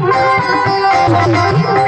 Thank you.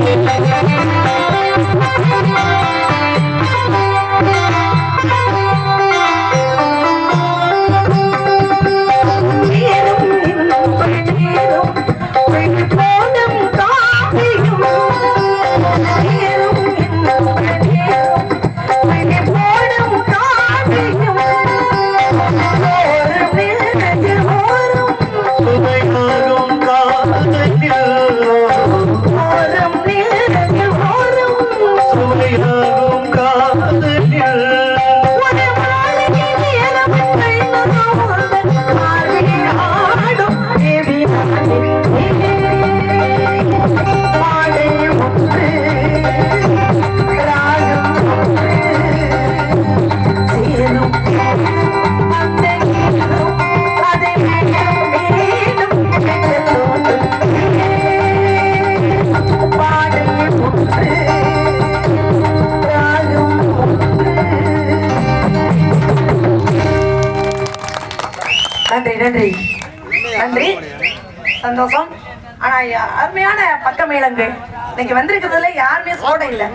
Thank you. நன்றி நன்றி. நன்றி. சந்தோஷம். ஆனா அருமையான பக்க இன்னைக்கு வந்திருக்கிறதுல யாருமே சோட இல்லை.